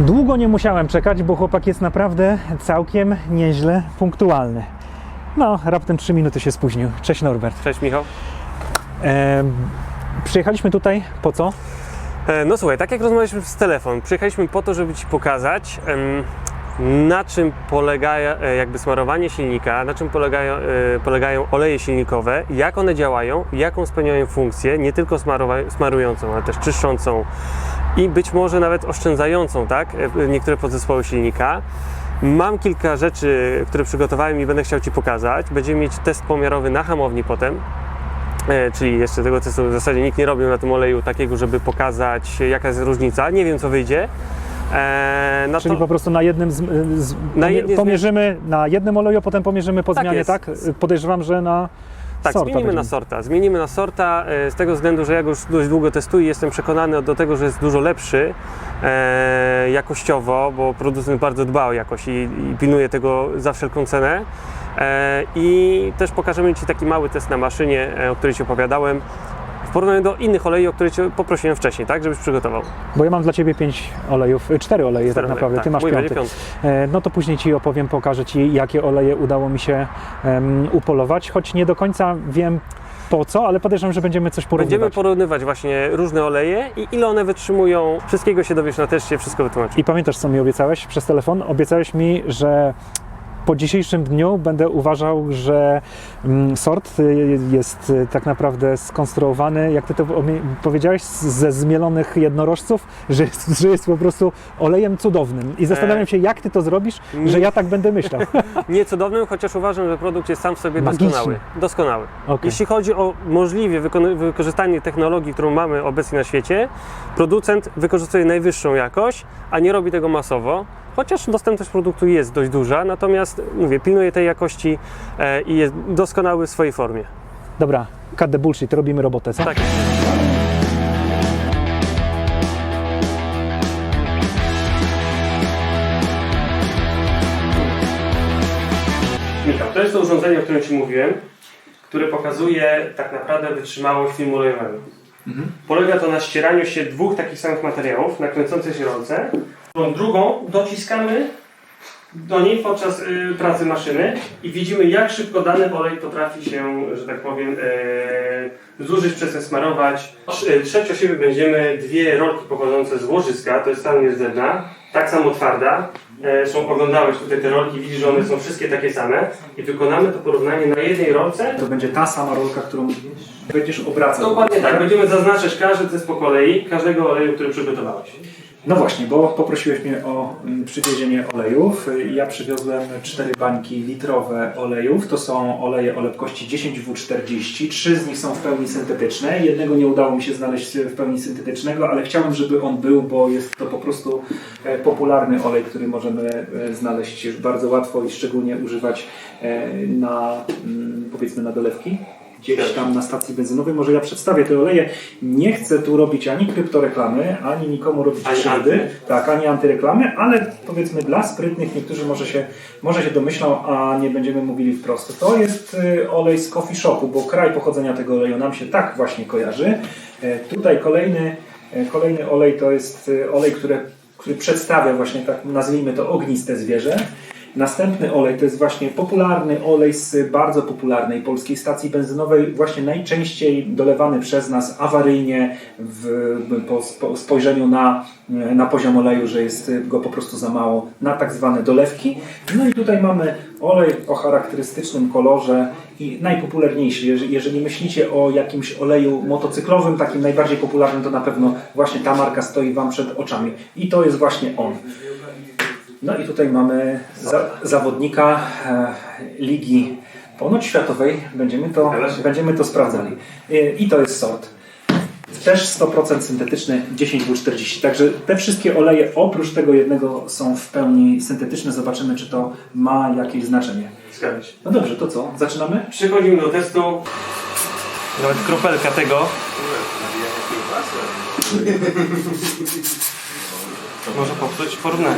Długo nie musiałem czekać, bo chłopak jest naprawdę całkiem nieźle punktualny. No, raptem 3 minuty się spóźnił. Cześć Norbert. Cześć Michał. Em, przyjechaliśmy tutaj po co? E, No słuchaj, tak jak rozmawialiśmy przez telefon, przyjechaliśmy po to, żeby Ci pokazać, em, na czym polega e, jakby smarowanie silnika, na czym polegają, e, polegają oleje silnikowe, jak one działają, jaką spełniają funkcję, nie tylko smarującą, ale też czyszczącą i być może nawet oszczędzającą, tak, niektóre podzespoły silnika. Mam kilka rzeczy, które przygotowałem i będę chciał Ci pokazać. Będziemy mieć test pomiarowy na hamowni potem. E, czyli jeszcze tego testu w zasadzie nikt nie robił na tym oleju takiego, żeby pokazać jaka jest różnica. Nie wiem co wyjdzie. No Czyli to, po prostu na jednym z, z, Na pomierzymy na jednym oleju, a potem pomierzymy po Tak zmianie, jest. tak? Podejrzewam, że na tak, sorta zmienimy na będziemy. sorta. Zmienimy na sorta e, z tego względu, że ja go już dość długo testuję i jestem przekonany do tego, że jest dużo lepszy e, jakościowo, bo producent bardzo dba o jakość i, i pilnuje tego za wszelką cenę. E, I też pokażemy Ci taki mały test na maszynie, e, o której Ci opowiadałem. W porównaniu do innych olei, o które Cię poprosiłem wcześniej, tak, żebyś przygotował. Bo ja mam dla Ciebie pięć olejów, y, cztery oleje Cztery tak naprawdę, oleje, Ty masz mój piąty. E, No to później Ci opowiem, pokażę Ci, jakie oleje udało mi się em, upolować, choć nie do końca wiem po co, ale podejrzewam, że będziemy coś porównywać. Będziemy porównywać właśnie różne oleje i ile one wytrzymują. Wszystkiego się dowiesz na teście, wszystko wytłumaczę. I pamiętasz, co mi obiecałeś przez telefon? Obiecałeś mi, że po dzisiejszym dniu będę uważał, że mm, sort y, jest y, tak naprawdę skonstruowany, jak ty to powiedziałeś, ze zmielonych jednorożców, że jest, że jest po prostu olejem cudownym. I zastanawiam E, się, jak ty to zrobisz, że ja tak będę myślał. Nie cudownym, chociaż uważam, że produkt jest sam w sobie Magiczny. doskonały. Doskonały. Okej. Jeśli chodzi o możliwie wykorzystanie technologii, którą mamy obecnie na świecie, producent wykorzystuje najwyższą jakość, a nie robi tego masowo. Chociaż dostępność produktu jest dość duża, natomiast mówię, pilnuje tej jakości e, i jest doskonały w swojej formie. Dobra, cut the bullshit, robimy robotę, co? Tak. Michał, to jest to urządzenie, o którym Ci mówiłem, które pokazuje tak naprawdę wytrzymałość filmu olejowego. Polega to na ścieraniu się dwóch takich samych materiałów na kręcącej się rolce. Tą drugą dociskamy do niej podczas y, pracy maszyny i widzimy, jak szybko dany olej potrafi się, że tak powiem, e, zużyć, przestań smarować. E, Trzecią siebie będziemy dwie rolki pochodzące z łożyska, to jest stan niezbędna, tak samo twarda. E, są oglądałeś tutaj te rolki, widzisz, że one są wszystkie takie same i wykonamy to porównanie na jednej rolce. To będzie ta sama rolka, którą będziesz obracał. Dokładnie tak, będziemy zaznaczać każdy test po kolei, każdego oleju, który przygotowałeś. No właśnie, bo poprosiłeś mnie o mm, przywiezienie olejów. Ja przywiozłem cztery bańki litrowe olejów. To są oleje o lepkości 10W40. Trzy z nich są w pełni syntetyczne. Jednego nie udało mi się znaleźć w pełni syntetycznego, ale chciałem, żeby on był, bo jest to po prostu e, popularny olej, który możemy e, znaleźć bardzo łatwo i szczególnie używać e, na, mm, powiedzmy, na dolewki. Gdzieś tam na stacji benzynowej. Może ja przedstawię te oleje. Nie chcę tu robić ani kryptoreklamy, ani nikomu robić Ani krzywdy. anty. Tak, ani antyreklamy, ale powiedzmy dla sprytnych niektórzy może się, może się domyślą, a nie będziemy mówili wprost. To jest y, olej z coffee shopu, bo kraj pochodzenia tego oleju nam się tak właśnie kojarzy. E, Tutaj kolejny, e, kolejny olej to jest y, olej, który, który przedstawia właśnie tak, nazwijmy to ogniste zwierzę. Następny olej to jest właśnie popularny olej z bardzo popularnej polskiej stacji benzynowej, właśnie najczęściej dolewany przez nas awaryjnie w, po, po spojrzeniu na, na poziom oleju, że jest go po prostu za mało, na tak zwane dolewki. No i tutaj mamy olej o charakterystycznym kolorze i najpopularniejszy. Jeżeli myślicie o jakimś oleju motocyklowym, takim najbardziej popularnym, to na pewno właśnie ta marka stoi Wam przed oczami. I to jest właśnie on. No i tutaj mamy za, zawodnika e, Ligi Ponoć Światowej. Będziemy to, będziemy to sprawdzali. E, I to jest sort. Też 100% syntetyczny 10W40. Także te wszystkie oleje oprócz tego jednego są w pełni syntetyczne. Zobaczymy, czy to ma jakieś znaczenie. Zgadza się. No dobrze, to co? Zaczynamy? Przechodzimy do testu. Nawet kropelka tego. Może popsuć porównanie.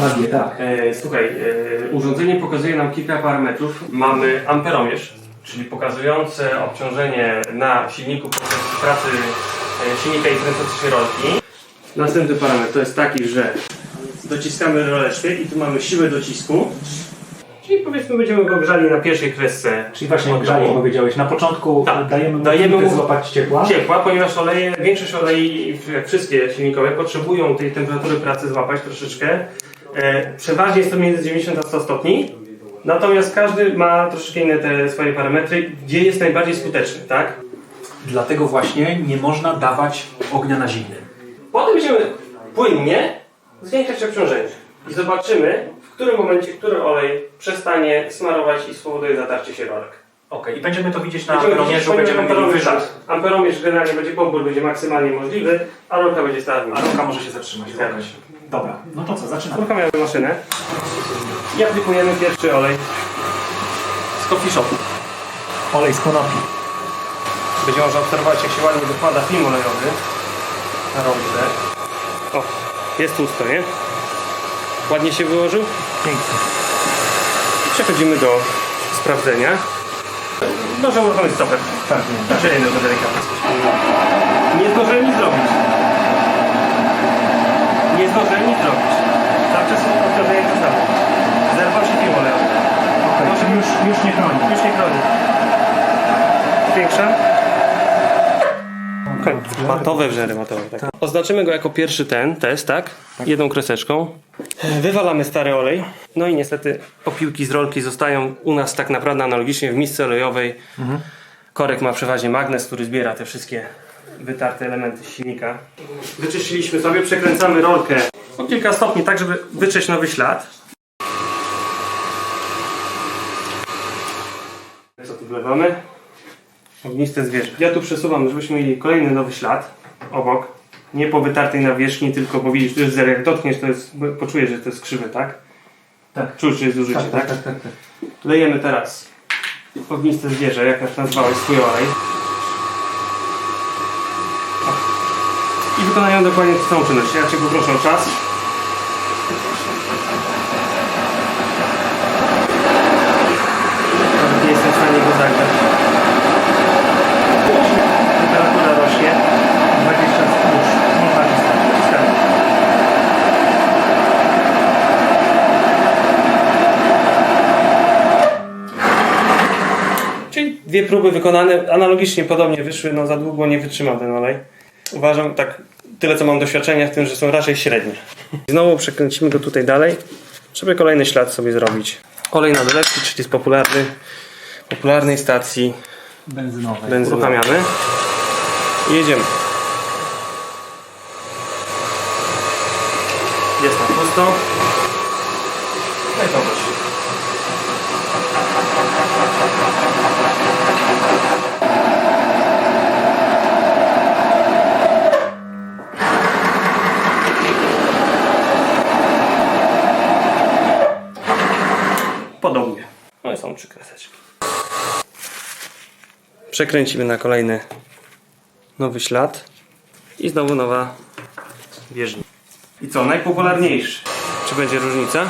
Nazwie, tak. Słuchaj, e, urządzenie pokazuje nam kilka parametrów. Mamy amperomierz, czyli pokazujące obciążenie na silniku podczas pracy e, silnika i kręcącej się rolki. Następny parametr to jest taki, że dociskamy roleczkę i tu mamy siłę docisku. Czyli powiedzmy będziemy go grzali na pierwszej kresce. Czyli właśnie dołu. powiedziałeś, na początku Tak. dajemy mu Dajemy mu- złapać ciepła. ciepła, ponieważ oleje, większość olei, jak wszystkie silnikowe, potrzebują tej temperatury pracy złapać troszeczkę. E, przeważnie jest to między 90 a 100 stopni. Natomiast każdy ma troszeczkę inne te swoje parametry, gdzie jest najbardziej skuteczny, tak? Dlatego właśnie nie można dawać ognia na zimnym. Potem będziemy płynnie zwiększać obciążenie i zobaczymy, w którym momencie który olej przestanie smarować i spowoduje zatarcie się rolek. Okej, i będziemy to widzieć na Będziemy amperomierzu, widzieć, będziemy mieli amperomierz, wyrzut. tak. Amperomierz generalnie będzie pobór, będzie maksymalnie możliwy, a rolka będzie stała w A ręka może się zatrzymać. Zgadza okej. Dobra, no to co, zaczynamy. Uruchamiamy maszynę i aplikujemy pierwszy olej z coffee shopu. Olej z konopi. Będzie można obserwować, jak się ładnie dokłada film olejowy na rolkę. O, jest tłusto, nie? Ładnie się wyłożył? Pięknie. Przechodzimy do sprawdzenia. Może uruchomić stopę. Tak, nie. Do delikatnie. Nie zdążyłem nic zrobić. Nie zdążyłem nic zrobić. Cały czas to samo. Zerwał się olejowy. Okej, czyli już, już nie chroni. Już nie chroni. Matowe wrzery, matowe, tak. Oznaczymy go jako pierwszy ten test, tak? Jedną kreseczką. Wywalamy stary olej. No i niestety opiłki z rolki zostają u nas tak naprawdę analogicznie w misce olejowej. Korek ma przeważnie magnes, który zbiera te wszystkie wytarte elementy silnika. Wyczyściliśmy sobie, przekręcamy rolkę o kilka stopni, tak żeby wycześć nowy ślad. Co tu wlewamy? Ogniste zwierzę. Ja tu przesuwam, żebyśmy mieli kolejny nowy ślad obok. Nie po wytartej nawierzchni, tylko bo widzisz, tu jest zer, jak dotkniesz, to jest, poczujesz, że to jest krzywe, tak? Tak. Czujesz, że jest zużycie, Tak, tak? tak, tak, tak, tak. Lejemy teraz ogniste zwierzę, jak nazwałeś swój olej. I wykonają dokładnie tą samą czynność. Ja Cię poproszę o czas. Nawet nie jestem w stanie go zagrać. Temperatura rośnie. 20 już. Można wystarczyć. Czyli dwie próby wykonane, analogicznie podobnie wyszły, no za długo nie wytrzymał ten olej. Uważam tak, tyle co mam doświadczenia w tym, że są raczej średnie. Znowu przekręcimy go tutaj dalej, żeby kolejny ślad sobie zrobić. Olej na dolewki, czyli z popularny, popularnej stacji Benzynowe. benzyny. Uruchamiamy i jedziemy. Jest na pusto. No i popatrz. Podobnie. No i są trzy kreseczki. Przekręcimy na kolejny nowy ślad i znowu nowa bieżnia. I co, najpopularniejszy? Czy będzie różnica?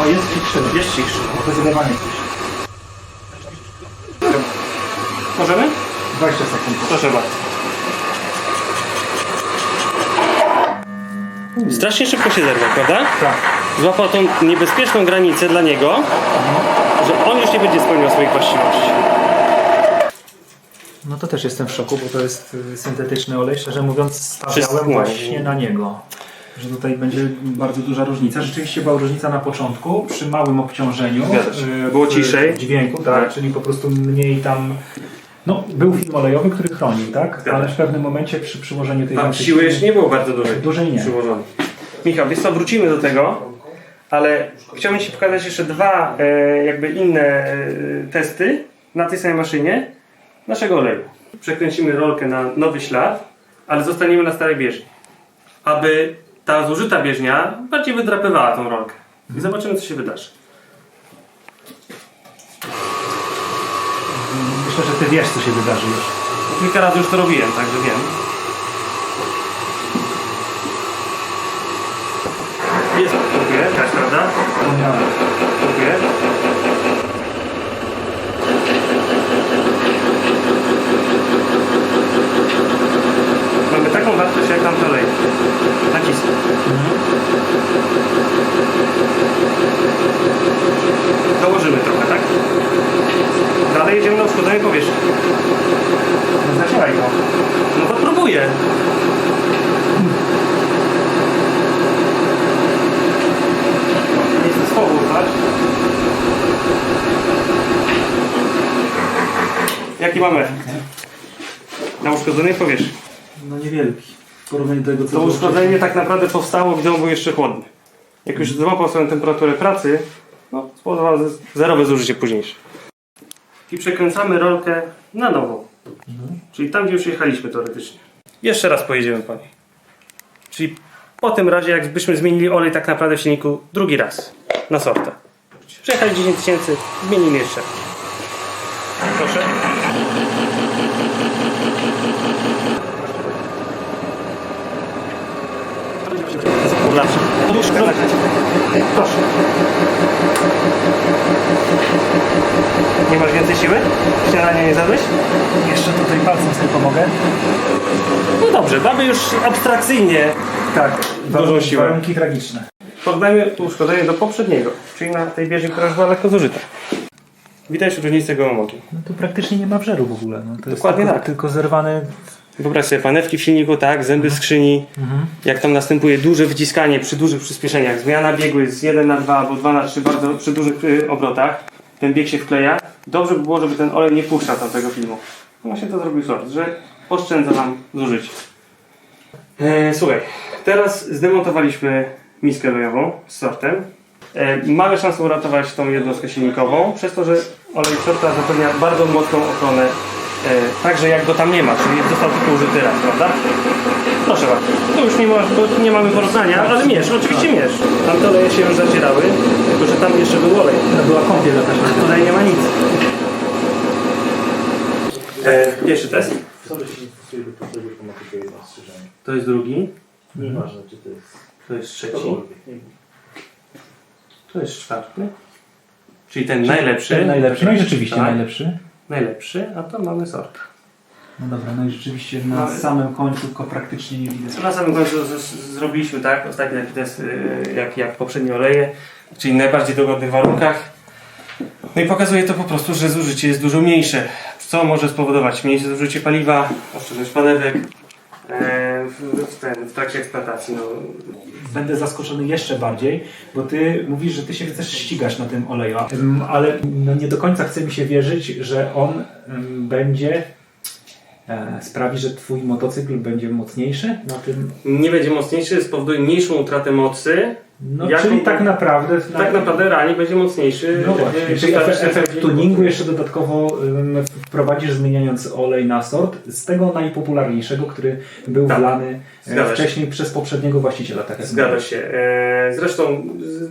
O, jest cichszy. Zdecydowanie cichszy. Możemy? 20 sekund. Proszę bardzo. Strasznie szybko się zerwał, prawda? Tak. Złapał tą niebezpieczną granicę dla niego, że on już nie będzie spełniał swoich właściwości. No to też jestem w szoku, bo to jest y, syntetyczny olej. Szczerze mówiąc, Wszystko- stawiałem właśnie na niego. Że tutaj będzie bardzo duża różnica. Rzeczywiście była różnica na początku, przy małym obciążeniu. Zgadza się. y, Było w ciszej. dźwięku, tak, Tak. czyli po prostu mniej tam. No, był film olejowy, który chronił, tak? Zgadza Ale w pewnym momencie przy przyłożeniu tej Tam siły jeszcze nie było bardzo dużej. Dużej nie. Michał, wiesz co, wrócimy do tego, ale chciałbym Ci pokazać jeszcze dwa e, jakby inne e, testy na tej samej maszynie naszego oleju. Przekręcimy rolkę na nowy ślad, ale zostaniemy na starej bieżni. Aby ta zużyta bieżnia bardziej wydrapywała tą rolkę. I zobaczymy, co się wydarzy. Myślę, że ty wiesz, co się wydarzy już. Kilka razy już to robiłem, także wiem. Jest to, prawda? Dziękuję. Mamy taką wartość jak tam dalej. Nacisk. Dołożymy trochę, tak? Dalej jedziemy na uszkodzenie powierzchni. No zacieraj go. No to próbuję. Nie chcę słowu, tak? Jaki mamy efekt? Na uszkodzonej powierzchni. No niewielki. W porównaniu do tego, co To było uszkodzenie tak naprawdę powstało, gdy on był jeszcze chłodny. Jak już złapał swoją temperaturę pracy, no, spowodowało ze- zerowe zużycie późniejsze. I przekręcamy rolkę na nowo. Czyli tam, gdzie już jechaliśmy teoretycznie. Jeszcze raz pojedziemy po niej. Czyli po tym razie, jakbyśmy zmienili olej tak naprawdę w silniku drugi raz na sortę. Przejechali 10 tysięcy, zmienimy jeszcze. Proszę. Zawsze. Proszę. Nie masz więcej siły? Śniadanie nie zadłeś? Jeszcze tutaj palcem sobie pomogę. No dobrze, mamy już abstrakcyjnie Tak. Dużą siłę. Warunki tragiczne. porównajmy uszkodzenie do poprzedniego, czyli na tej bieżni, która już była lekko zużyta. Widać różnicę gołomogi. No tu praktycznie nie ma wżeru w ogóle. No, to jest Dokładnie tylko, tak. tylko zerwany. Wyobraź sobie panewki w silniku, tak, zęby skrzyni, jak tam następuje duże wyciskanie przy dużych przyspieszeniach, zmiana biegu jest 1 na 2 albo 2 na 3 bardzo przy dużych y, obrotach, ten bieg się wkleja. Dobrze by było, żeby ten olej nie puszczał tam tego filmu. No Właśnie to zrobił sort, że oszczędza nam zużycie. E, słuchaj, teraz zdemontowaliśmy miskę olejową z sortem. E, mamy szansę uratować tą jednostkę silnikową, przez to, że olej sorta zapewnia bardzo mocną ochronę, także jak go tam nie ma, czyli został tylko użyty raz, prawda? Proszę bardzo. To już nie, ma, bo nie mamy porównania, ale mierz, oczywiście mierz. Tamte oleje się już zacierały, tylko że tam jeszcze był olej. To była kąpiel jakaś. Tutaj nie ma nic. E, pierwszy test. To jest ostrzeżenie. To jest drugi. Nieważne, czy to jest To jest trzeci. To jest czwarty. Czyli ten najlepszy. Ten najlepszy. No i rzeczywiście Tak. najlepszy. Najlepszy, a to mamy sort. No dobra, no i rzeczywiście na samym końcu go praktycznie nie widać. Na samym końcu zrobiliśmy, tak? Ostatni taki test, y, jak, jak poprzednie oleje, czyli w najbardziej dogodnych warunkach. No i pokazuje to po prostu, że zużycie jest dużo mniejsze. Co może spowodować mniejsze zużycie paliwa, oszczędność panewek e, w, w, ten, w trakcie eksploatacji. No, Będę zaskoczony jeszcze bardziej, bo ty mówisz, że ty się chcesz ścigać na tym oleju, ale no nie do końca chce mi się wierzyć, że on ym, będzie e, sprawi, że twój motocykl będzie mocniejszy na tym. nie będzie mocniejszy, spowoduje mniejszą utratę mocy. No, czyli tak naprawdę. Tak naprawdę realnie będzie mocniejszy. No właśnie, czyli efekt, efekt tuningu jeszcze dodatkowo ym, wprowadzisz zmieniając olej na sort z tego najpopularniejszego, który był Tak. wlany e, Zgadza się. wcześniej przez poprzedniego właściciela. Tak Zgadza się. E, Zresztą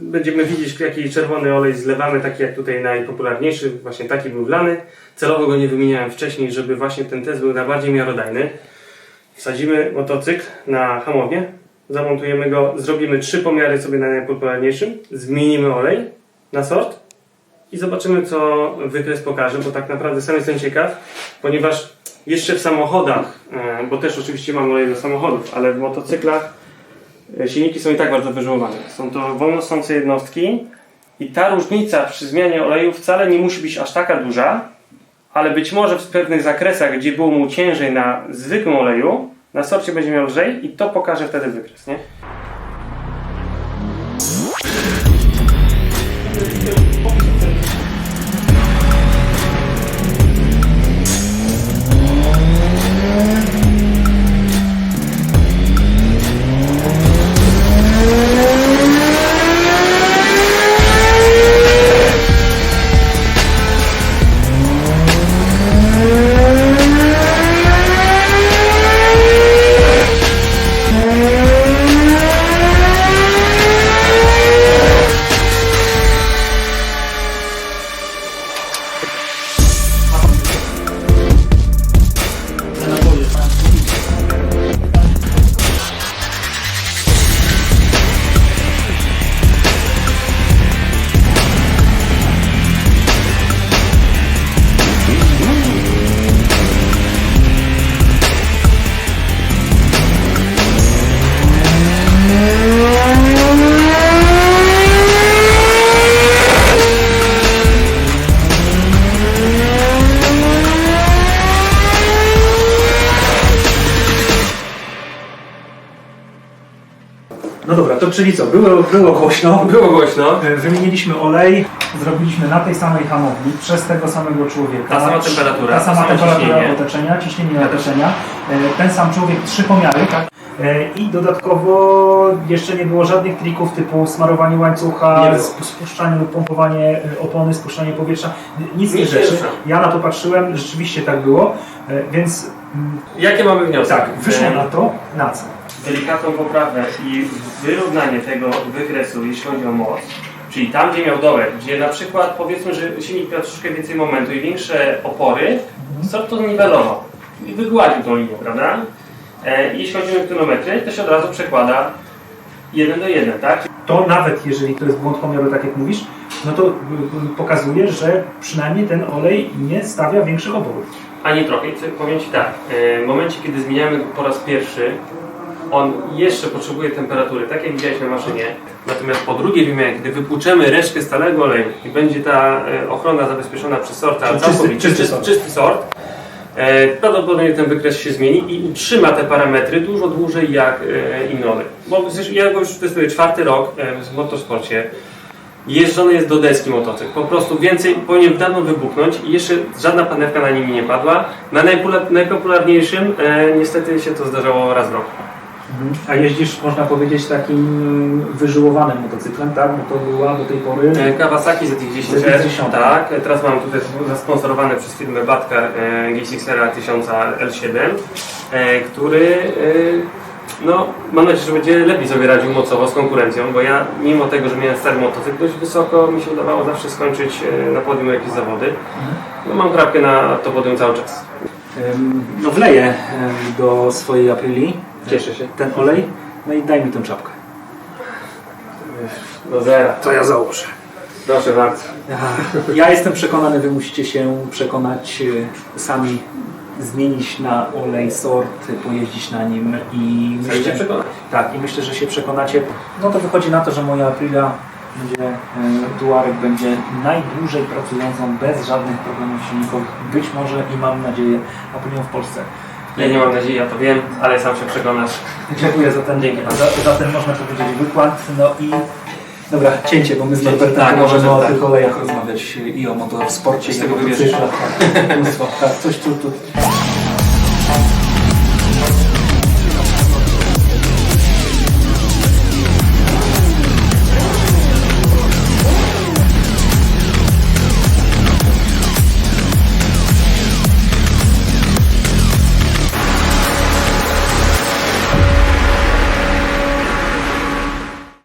będziemy widzieć, jaki czerwony olej zlewamy, taki jak tutaj najpopularniejszy, właśnie taki był wlany. Celowo go nie wymieniałem wcześniej, żeby właśnie ten test był najbardziej miarodajny. Wsadzimy motocykl na hamownię, zamontujemy go, zrobimy trzy pomiary sobie na najpopularniejszym, zmienimy olej na sort i zobaczymy, co wykres pokaże, bo tak naprawdę sam jestem ciekaw, ponieważ jeszcze w samochodach, e, bo też oczywiście mam olej do samochodów, ale w motocyklach E, Silniki są i tak bardzo wyżyłowane. Są to wolnosące jednostki i ta różnica przy zmianie oleju wcale nie musi być aż taka duża, ale być może w pewnych zakresach, gdzie było mu ciężej na zwykłym oleju, na sorcie będzie miał lżej i to pokaże wtedy wykres, nie? To czyli co? Było, było głośno. Było głośno. E, Wymieniliśmy olej, zrobiliśmy na tej samej hamowni przez tego samego człowieka. Ta sama temperatura, Ta sama temperatura ciśnienie. otoczenia, ciśnienie otoczenia. E, Ten sam człowiek, trzy pomiary, tak? E, I dodatkowo jeszcze nie było żadnych trików typu smarowanie Nie łańcucha, spuszczanie lub pompowanie opony, spuszczanie powietrza. Nic tych rzeczy. Ja na to patrzyłem, rzeczywiście tak było, więc mm, Jakie mamy wnioski? tak, wyszło na to, na co? Delikatną poprawę i wyrównanie tego wykresu, jeśli chodzi o moc. Czyli tam, gdzie miał dołek, gdzie na przykład powiedzmy, że silnik miał troszkę więcej momentu i większe opory, sort to zniwelował i wygładził tą linię, prawda? E, jeśli chodzi o kilometry, to się od razu przekłada 1 do 1, tak? to nawet jeżeli to jest błąd pomiaru, tak jak mówisz, no to y, y, pokazuje, że przynajmniej ten olej nie stawia większych oborów. Ani trochę. I powiem Ci tak, e, w momencie, kiedy zmieniamy po raz pierwszy, on jeszcze potrzebuje temperatury, tak jak widziałeś na maszynie. Natomiast po drugiej wymianie, kiedy wypłuczemy resztkę stałego oleju i będzie ta e, ochrona zabezpieczona przez sorta Czyli całkowicie, czysty- czysty czysty, sort. czysty sort, e, prawdopodobnie ten wykres się zmieni i utrzyma te parametry dużo dłużej jak e, inny olej. Bo ja go już testuję czwarty rok w motorsporcie. Jeżdżony jest do deski motocykl. Po prostu więcej powinien dawno wybuchnąć i jeszcze żadna panewka na nim nie padła. Na najpopularniejszym niestety się to zdarzało raz w roku. A jeździsz, można powiedzieć, takim wyżyłowanym motocyklem, tak? Bo to była do tej pory... E, Kawasaki ZX-10R, ZX-10. tak. Teraz mam tutaj zasponsorowane przez firmę Batkar e, GSX-R 1000 L7, e, który e, no, mam nadzieję, że będzie lepiej sobie radził mocowo z konkurencją, bo ja mimo tego, że miałem stary motocykl dość wysoko, mi się udawało zawsze skończyć e, na podium jakieś zawody. No, mam krapkę na to podium cały czas. No wleję do swojej Aprili Cieszę się. ten olej, no i daj mi tę czapkę. Do zera. To ja założę. Proszę bardzo. Ja jestem przekonany, wy musicie się przekonać y, sami, zmienić na olej sort, pojeździć na nim i Chcecie się przekonać? tak, i myślę, że się przekonacie. No to wychodzi na to, że moja Aprilia będzie, Tuareg będzie najdłużej pracującą bez żadnych problemów silnikowych, być może i mam nadzieję Aprilią w Polsce. Ja nie mam nadziei, ja to wiem, ale sam się przekonasz. Dziękuję za ten, Dzięki bardzo. za, za ten można powiedzieć wykład. No i dobra, cięcie, bo my z Norbertem tak, możemy o tak. tych olejach rozmawiać i o motorsporcie, Z i o tego wybierzesz. motocyklach. Tak, tak, coś tu, tu